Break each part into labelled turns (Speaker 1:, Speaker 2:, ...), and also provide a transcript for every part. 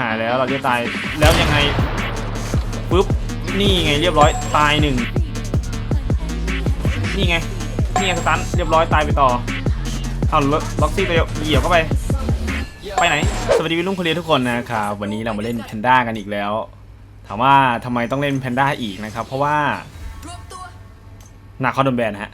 Speaker 1: หายแล้วเราจะตายแล้วยังไงปุ๊บนี่ไงเรียบร้อยตายหนึ่งนี่ไงนี่ไงสตันเรียบร้อยตายไปต่อเอาล็อกซี่ไปเหยียบเข้าไปไปไหน สวัสดีวิลลุ่งคนเรียนทุกคนนะครับวันนี้เรามาเล่นแพนด้ากันอีกแล้ว ถามว่าทำไมต้องเล่นแพนด้าอีกนะครับ เพราะว่าหนักเขาโดนแบนฮะ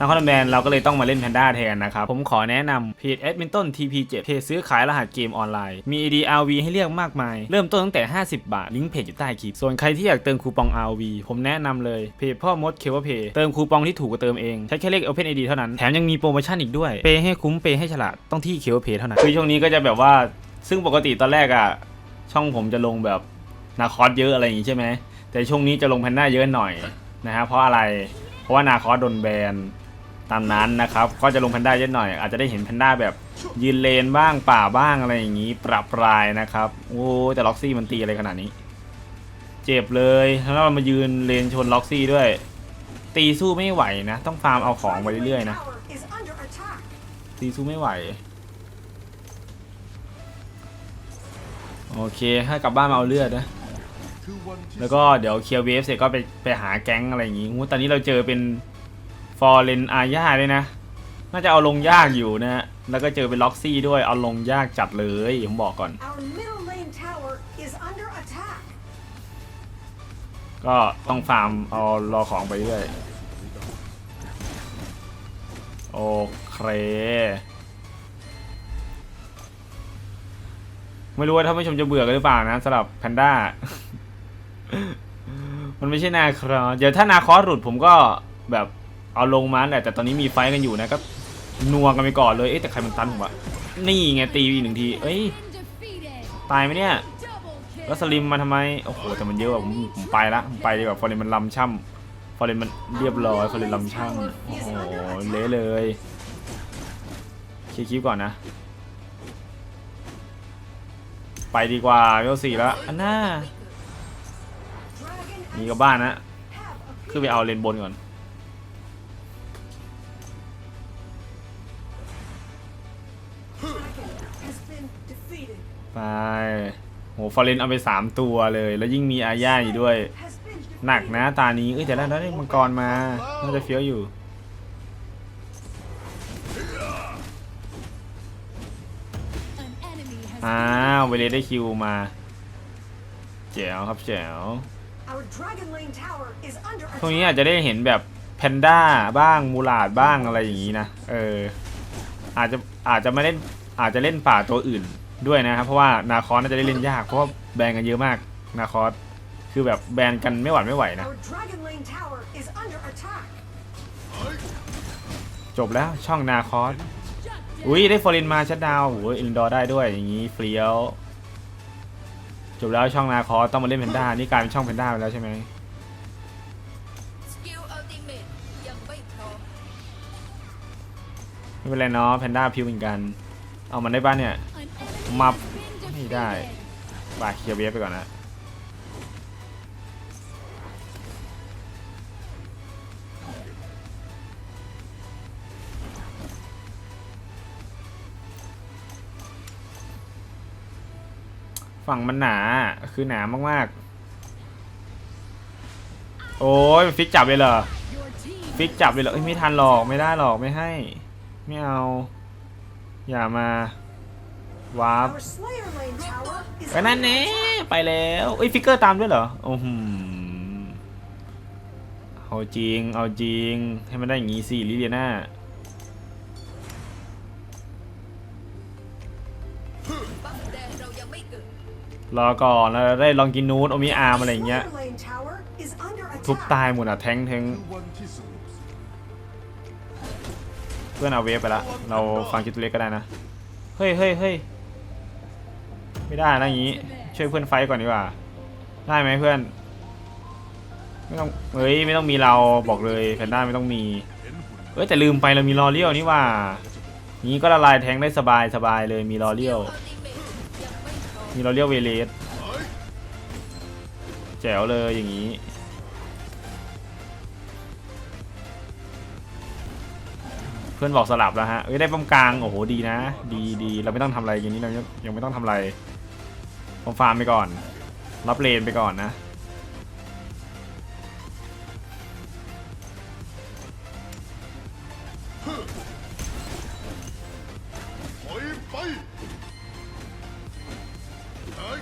Speaker 1: นักเขาโดนแบนเราก็เลยต้องมาเล่นแพนด้าแทนนะครับ ผมขอแนะนำเพจแอดมินต้น TP7 เพจซื้อขายรหัสเกมออนไลน์ มี AD RV ให้เลือกมากมาย เริ่มต้นตั้งแต่ 50 บาท ลิงก์เพจอยู่ใต้คลิป ส่วนใครที่อยากเติมคูปอง RV ผมแนะนำเลยเพจพ่อมดเคเวเพย์เติมคูปองที่ถูกกว่าเติมเอง ใช้แค่เลข Open ID เท่านั้น แถมยังมีโปรโมชั่นอีกด้วย เปย์ให้คุ้มเปย์ให้ฉลาด ต้องที่เคเวเพย์เท่านั้น คือช่วงนี้ก็จะแบบว่า ซึ่งปกติตอนแรกอะช่องผมจะลงแบบนาคอสเยอะอะไรอย่างงี้ใช่ไหมแต่ช่วงนี้จะลงแพนด้าเยอะหน่อยนะฮะเพราะอะไร เพราะว่านาคอสโดนแบน ตามนั้นนะครับ ก็จะลงแพนด้าเยอะหน่อย อาจจะได้เห็นแพนด้าแบบยืนเลนบ้างป่าบ้างอะไรอย่างนี้ปรับปรายนะครับ โอ้แต่ล็อกซี่มันตีอะไรขนาดนี้ เจ็บเลยแล้วเรามายืนเลนชนล็อกซี่ด้วย ตีสู้ไม่ไหวนะ ต้องฟาร์มเอาของไปเรื่อยๆนะตีสู้ไม่ไหว โอเคให้กลับบ้านมาเอาเลือดนะแล้วก็เดี๋ยวเคลียร์เวฟเสร็จก็ไปไปหาแก๊งอะไรอย่างงี้ตอนนี้เราเจอเป็น ฟอร์เรนอาญาด้วยนะ น่าจะเอาลงยากอยู่นะฮะ แล้วก็เจอเป็นล็อกซี่ด้วย เอาลงยากจัดเลย ผมบอกก่อน
Speaker 2: Our middle lane tower is under attack.
Speaker 1: ก็ต้องฟาร์มเอารอของไปเรื่อย โอเคไม่รู้ว่าท่านผู้ชมจะเบื่อกันหรือเปล่านะสำหรับแพนด้า มันไม่ใช่นาครอสเดี๋ยวถ้านาคอสหลุดผมก็แบบ เอาลงมาแหละแต่ตอนนี้มีไฟกันอยู่นะก็นัวกันไปก่อนเลยเอ๊ะแต่ใครมันตันผมวะนี่ไงตีอีกหนึ่งที เอ้ยตายไหมเนี่ยแล้วสลิมมาทำไมโอ้โหแต่มันเยอะอะผมผมไปละผมไปดีกว่าฟอร์เรนมันลำช่ำฟอร์เรนมันเรียบร้อยฟอร์เรนลำช่ำโอ้โหเละเลยเคลียร์คลิปก่อนนะ ไปดีกว่าเวลสี่แล้วอันน่ามีกับบ้านนะขึ้นไปเอาเลนบนก่อน ไปโหฟอร์เรนเอาไปสามตัวเลย แล้วยิ่งมีอาญาอยู่ด้วย หนักนะตานี้ เอ้ยแต่แล้วได้มังกรมา น่าจะเฟี้ยวอยู่ อ้าวเวเลได้คิวมา แจ๋วครับแจ๋ว
Speaker 2: Our dragon lane tower is under
Speaker 1: พวกนี้อาจจะได้เห็นแบบแพนด้าบ้างมูลาดบ้างอะไรอย่างนี้นะ เออ อาจจะอาจจะไม่เล่นอาจจะเล่นป่าตัวอื่น ด้วยนะครับเพราะว่านาคอสน่าจะได้เล่นยากเพราะว่าแบนกันเยอะมากนาคอสคือแบบแบนกันไม่หวั่นไม่ไหวนะ
Speaker 2: Our dragon lane tower is under attack.
Speaker 1: จบแล้วช่องนาคอสอุ้ยได้ฟอร์เรนมาชัดดาวน์โอ้ยอินดอร์ได้ด้วยอย่างนี้เฟลียวจบแล้วช่องนาคอสต้องมาเล่นแพนด้านี่กลายเป็นช่องแพนด้าไปแล้วใช่ไหม
Speaker 3: สกิลอัลติเมทยังไม่พร้อม
Speaker 1: ไม่เป็นไรเนาะแพนด้าพิวเหมือนกัน เอามันได้บ้านเนี่ย มับไม่ได้บาเคลียร์เวฟไปก่อนนะฝั่งมันหนาคือหนามากๆ โอ้ยฟิกจับเลยเหรอฟิกจับเลยเหรอไม่ทันหรอกไม่ได้หรอกไม่ให้ ไม่เอา อย่ามา วาร์ป
Speaker 2: Our slayer lane tower is
Speaker 1: ไปนั่น
Speaker 2: under
Speaker 1: เน่
Speaker 2: attack.
Speaker 1: ไปแล้วเอ้ยฟิกเกอร์ตามด้วยเหรอโอ้โหเอาจริง เอาจริง ให้มันได้อย่างงี้สิลิเลียนา
Speaker 3: บัฟแดงเรายังไม่เกิด
Speaker 1: รอก่อนแล้วได้ลองกินนูตโอมิอาร์มอะไรอย่างเงี้ย
Speaker 2: Slayer lane tower is under
Speaker 1: ทุบ
Speaker 2: attack.
Speaker 1: ตายหมดอะแทงแทงเพื่อนเอาเวฟไปละ เราฟังคิดตัวเล็กก็ได้นะ เฮ้ยเฮ้ยเฮ้ย ไม่ได้นะอย่างงี้ ช่วยเพื่อนไฟก่อนดีกว่า ได้ไหมเพื่อน ไม่ต้องเฮ้ยไม่ต้องมีเราบอกเลยแพนด้าไม่ต้องมีเอ้ยแต่ลืมไปเรามีลอเลียวนี่ว่านี้ก็ละลายแทงได้สบายสบายเลยมีลอเลียว
Speaker 3: มี
Speaker 1: ลอเลียวเวเลสแจ๋วเลยอย่างนี้เพื่อนบอกสลับแล้วฮะ เอ้ยได้ป้อมกลาง โอ้โห ดีนะ ดีดี เราไม่ต้องทำอะไรอย่างนี้ เรายังยังไม่ต้องทำอะไร ผมฟาร์มไปก่อน รับเลนไปก่อนนะ
Speaker 4: ไปเฮ้ย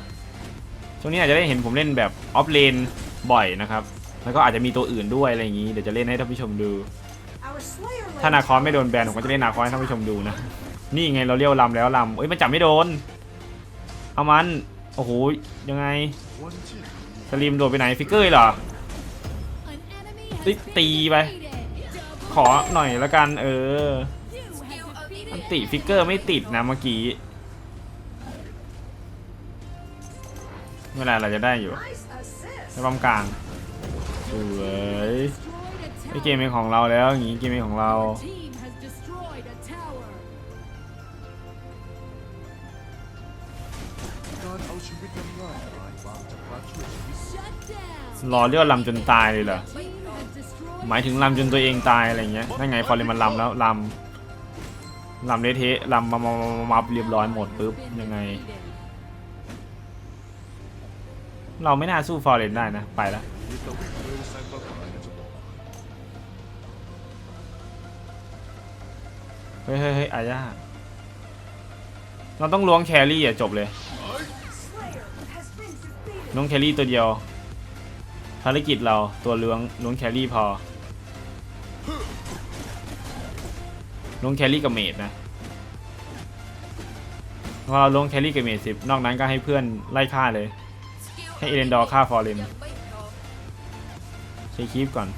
Speaker 1: ช่วงนี้อาจจะได้เห็นผมเล่นแบบออฟเลนบ่อยนะครับ แล้วก็อาจจะมีตัวอื่นด้วยอะไรอย่างนี้ เดี๋ยวจะเล่นให้ท่านผู้ชมดู ถ้านาคอนไม่โดนแบนผมก็จะเล่นนาคอนให้ท่านผู้ชมดูนะ นี่ไงเราเรียวลำแล้วลำเอ้ยมันจับไม่โดน เอามัน โอ้โห ยังไง สลิมโดดไปไหนฟิกเกอร์เหรอตีไป ขอหน่อยละกันเอออันติฟิกเกอร์ไม่ติดนะเมื่อกี้เวลาเราจะได้อยู่ในป้อมกลางสวยไอเกมเป็นของเราแล้วอย่างงี้เกมเป็นของเรา
Speaker 4: ชีวิตนั้นง่ายดายบางจากการช่วยชีวิต
Speaker 5: Shut down.
Speaker 1: รอเลือดลำจนตายเลยเหรอ หมายถึงลำจนตัวเองตายอะไรเงี้ยนั่นไงพอเลยมันลำแล้วลำลำเละเทะลำมามามาเรียบร้อยหมดปุ๊บยังไง เราไม่น่าสู้ฟอร์เรนได้นะ ไปแล้ว
Speaker 4: มีแต่วิ่งเร็วแซงกระต่ายนะจะบอก
Speaker 1: เฮ้ยเฮ้ยเฮ้ยอาญาเราต้องล้วงแครี่อะจบเลย ล้วงแครี่ตัวเดียว ภารกิจเราตัวล้วงล้วงแครี่พอล้วงแครี่กับเมดนะพอเราล้วงแครี่กับเมดสิบนอกนั้นก็ให้เพื่อนไล่ฆ่าเลย ให้เอเลนดอร์ฆ่าฟอร์เรน
Speaker 3: ยังไม่พร้อม
Speaker 1: ใช้คีปก่อน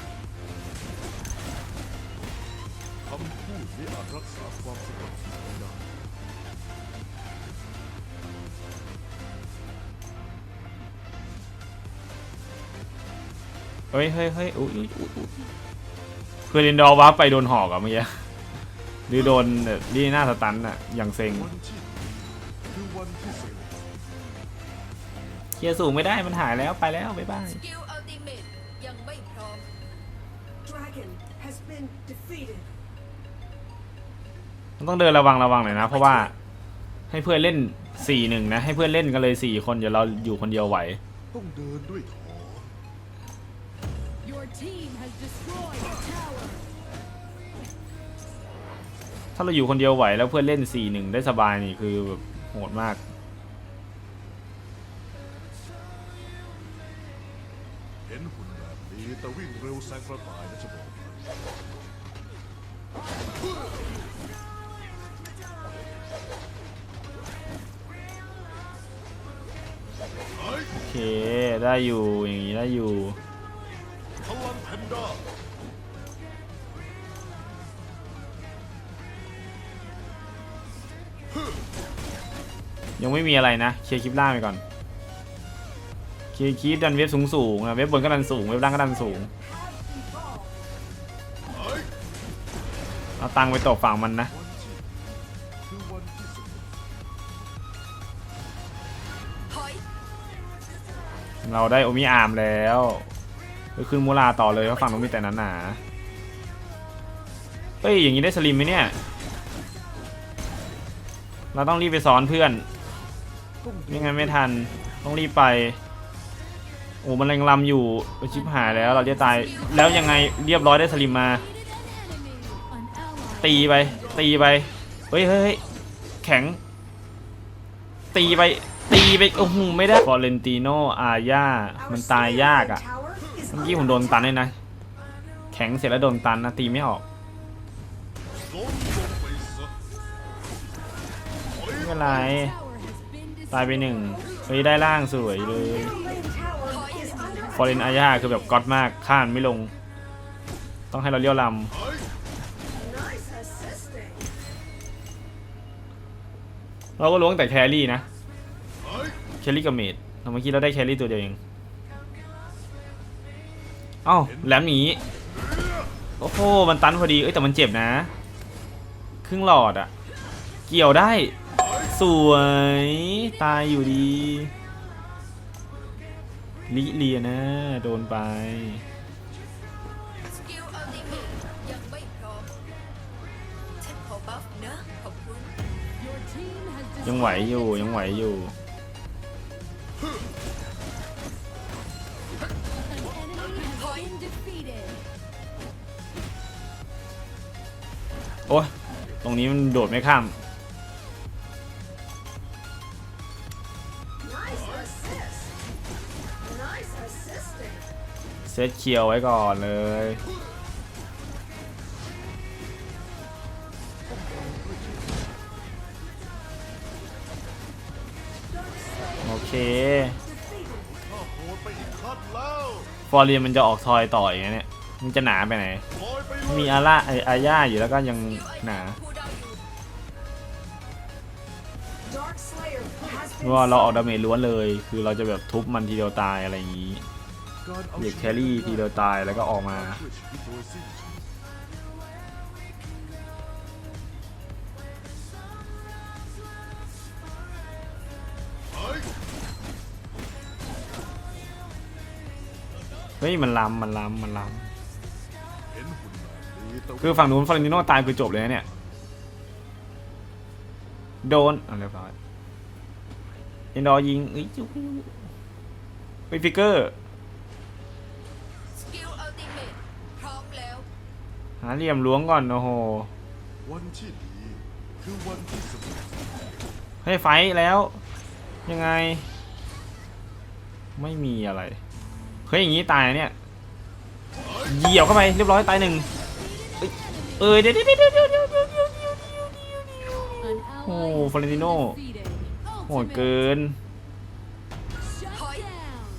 Speaker 4: คำพูดนี้อาจรักษาความสงบสุขได้
Speaker 1: เฮ้ยเฮ้ยเฮ้ยอุ้ยอุ้ยอุ้ยอุ๊ยเพื่อนเรนดอร์วาร์ปไปโดนหอกอะเมื่อกี้หรือโดนแบบนี่หน้าสตันอะอย่างเซ็ง
Speaker 4: วันที่คือวันที่สงบ
Speaker 1: เคลียร์สูงไม่ได้มันหายแล้วไปแล้วบ๊ายบาย
Speaker 3: สกิลอัลติเมทยังไม่พร้อม
Speaker 2: Dragon has been defeated.
Speaker 1: มันต้องเดินระวังระวังหน่อยนะ เพราะว่าให้เพื่อนเล่นสี่หนึ่งนะ ให้เพื่อนเล่นกันเลยสี่คนเดี๋ยวเราอยู่คนเดียวไหว
Speaker 4: ต้องเดินด้วยถ
Speaker 1: ถ้าเราอยู่คนเดียวไหวแล้วเพื่อนเล่นสี่หนึ่งได้สบายนี่คือแบบโหดมาก
Speaker 4: เห็นหุ่นแบบนี้แต่วิ่งเร็วแซงกระต่ายนะจะบอก
Speaker 1: โอเค ได้อยู่อย่างนี้ได้อยู่ ไม่มีอะไรนะเคลียร์คลิปล่างไปก่อนเคลียร์คลิปดันเว็บสูงสูงนะเว็บบนก็ดันสูงเว็บล่างก็ดันสูงเอาตังไปตกฝั่งมันนะเราได้โอมิอาร์มแล้วไปขึ้นมูลาต่อเลยเพราะฝั่งนู้นมีแต่หนาเฮ้ย อย่างนี้ได้สลิมไหมเนี่ย เราต้องรีบไปสอนเพื่อน ไม่งั้นไม่ทัน ต้องรีบไป โอ้มันแรงลำอยู่ไปชิบหายแล้วเราจะตาย แล้วยังไงเรียบร้อยได้สลิมมา ตีไป ตีไป เฮ้ยเฮ้ยแข็ง ตีไป ตีไป โอ้โห ไม่ได้ฟอเรนติโนอาญามันตายยากอะ
Speaker 2: tower is
Speaker 1: เมื่อกี้ผมโดนตันเลยนะ แข็งเสร็จแล้วโดนตันนะ ตีไม่ออก
Speaker 4: ไม่
Speaker 1: เป็นไร ตายไปหนึ่งเฮ้ยได้ล่างสวยเลย
Speaker 2: Middle Lane tower is under
Speaker 1: ฟอเรนอาญาคือแบบก๊อตมากข้านไม่ลง ต้องให้เราเลี้ยวลำเราก็ล้วงแต่แครี่นะ แครี่กับเมดแต่เมื่อกี้เราได้แครี่ตัวเดียวเอง เอ้าแหลมหนีโอ้โห มันตันพอดี เอ้ยแต่มันเจ็บนะ ครึ่งหลอดอะเกี่ยวได้ สวย ตายอยู่ดีลิเลียนะ โดนไป
Speaker 3: ยังไห
Speaker 1: วอยู่ ยังไหวอยู่ โอ้ตรงนี้มันโดดไม่ข้าม ซตเคียวไว้ก่อนเลย โอเค ฟอร์เรียนมันจะออกทอยต่ออย่างเงี้ยเนี่ย มันจะหนาไปไหน มีอาร่าไออาย่าอยู่แล้วก็ยังหนา
Speaker 3: ผู้ดาวอยู่
Speaker 2: Dark Slayer has
Speaker 1: เพราะเราออกดาเมจล้วนเลย คือเราจะแบบทุบมันทีเดียวตายอะไรอย่างนี้
Speaker 4: เอา
Speaker 1: เด็กแครี่ทีเดียวตายแล้วก็ออกมา
Speaker 4: เฮ้ย
Speaker 1: มันล้ำมันล้ำมันล้ำคือฝั่งนู้นฟลอเรนติโนตายคือจบเลยนะเนี่ย โดนอะเรียบร้อยเอ็นดอยิงเอ้ยจุ๊บไปฟิกเกอร์ หาเหลี่ยมล้วงก่อนโอ้โหให้ไฟแล้ว ยังไง ไม่มีอะไรเฮ้ยอย่างนี้ตายเนี่ยเหยียบเข้าไปเรียบร้อยตายหนึ่งเอ้ยเดี๋ยวเดี๋ยวเดี๋ยวเดี๋ยวเดี๋ยวเดี๋ยวเดี๋ยวโอ้โห
Speaker 5: ฟล
Speaker 1: อ
Speaker 5: เร
Speaker 1: น
Speaker 5: ติ
Speaker 1: โน่โหดเกิน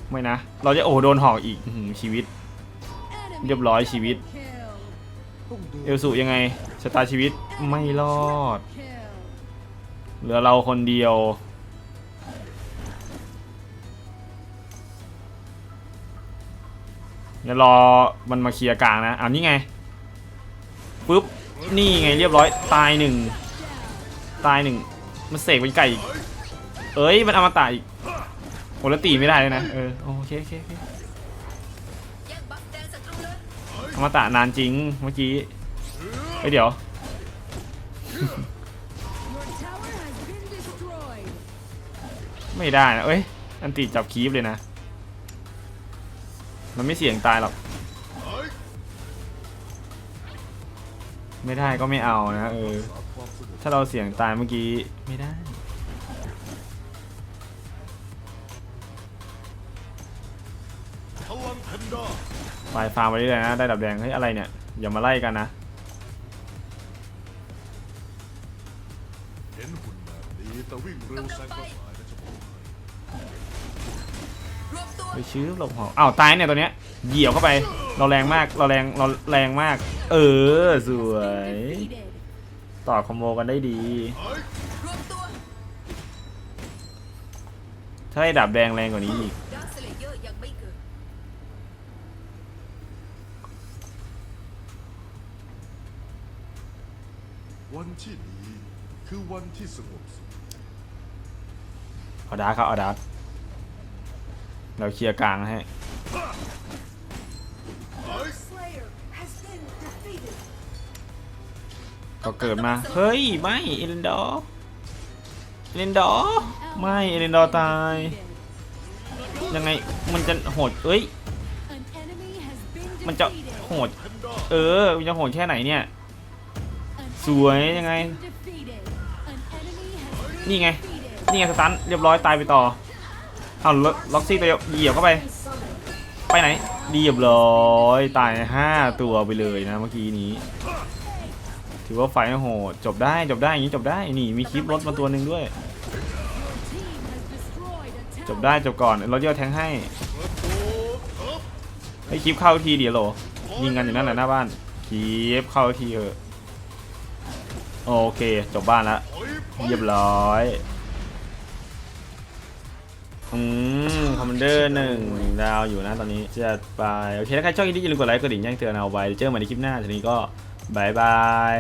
Speaker 1: ไม่นะ เราจะโอ้โดนหอกอีกชีวิต เรียบร้อยชีวิต
Speaker 4: เอ
Speaker 1: ลสุยังไงชะตาชีวิตไม่รอด เหลือเราคนเดียวเดี๋ยวรอมันมาเคลียร์กลางนะอ่านี่ไงปุ๊บนี่ไงเรียบร้อยตายหนึ่งตายหนึ่งมันเสกเป็นไก่เอ้ยมันเอามาตายอีกโหแล้วตีไม่ได้เลยนะเออโอเคโอเคโอเค อมาตะนานจริงเมื่อกี้เฮ้ยเดี๋ยว ไม่ได้นะเอ้ย อันติจับคีบเลยนะ มันไม่เสี่ยงตายหรอก ไม่ได้ก็ไม่เอานะเออ ถ้าเราเสี่ยงตายเมื่อกี้ ไม่ได้ ปลายฟาร์มไปเรื่อยนะ ได้ดับแดงเฮ้ยอะไรเนี่ย อย่ามาไล่กันนะ
Speaker 4: เห็นหุ่นแบบนี้แต่วิ่งเร็วแซงกระต่ายนะจะบอกให้
Speaker 3: รวมตัว
Speaker 1: ไปชื้อหลบหอกอ้าวตายเนี่ยตัวเนี้ย เหยี่ยบเข้าไป เราแรงมาก เราแรง เราแรงมาก เออ สวย ต่อคอมโบกันได้ดี
Speaker 3: รวมตัว
Speaker 1: ถ้าได้ดับแดงแรงกว่านี้อีก
Speaker 3: ดาร์คสเลเยอร์ยังไม่เกิด
Speaker 4: วันที่ดีคือวันที่สงบสุข
Speaker 1: เอาดาร์คครับเอาดาร์คเราเคลียร์กลางให้
Speaker 2: Slayer has been defeated.
Speaker 1: ก็เกิดมา เฮ้ย ไม่ เอเลนดอร์เอเลนดอร์ไม่ เอเลนดอร์ตาย ยังไง มันจะโหด เอ้ย
Speaker 5: An enemy has been
Speaker 1: มันจะ
Speaker 5: defeated.
Speaker 1: โหด
Speaker 4: แพนด้า
Speaker 1: เออ มันจะโหดแค่ไหนเนี่ย สวยยังไง นี่ไง นี่ไงสตันเรียบร้อยตายไปต่อเอาล็อกซี่ตัวเดียวเหยียบเข้าไป ไปไหนเรียบร้อยตายห้าตัวไปเลยนะเมื่อกี้นี้ ถือว่าไฟโหดจบได้จบได้อย่างนี้จบได้นี่มีคลิปรถมาตัวหนึ่งด้วย จบได้จบก่อนเราเดียวแทงให้ให้คลิปเข้าทีเดียวโหลยิงกันอยู่นั่นแหละหน้าบ้านคลิปเข้าทีเออ โอเค จบบ้านแล้ว
Speaker 4: ถอยไป
Speaker 1: เรียบร้อยอืมคอมมานเดอร์หนึ่งดาวอยู่นะตอนนี้จัดไป โอเค ถ้าใครชอบคลิปนี้อย่าลืมกดไลค์กดดิ่งแจ้งเตือนเอาไว้เจอกันใหม่ในคลิปหน้าทีนี้ก็บายบาย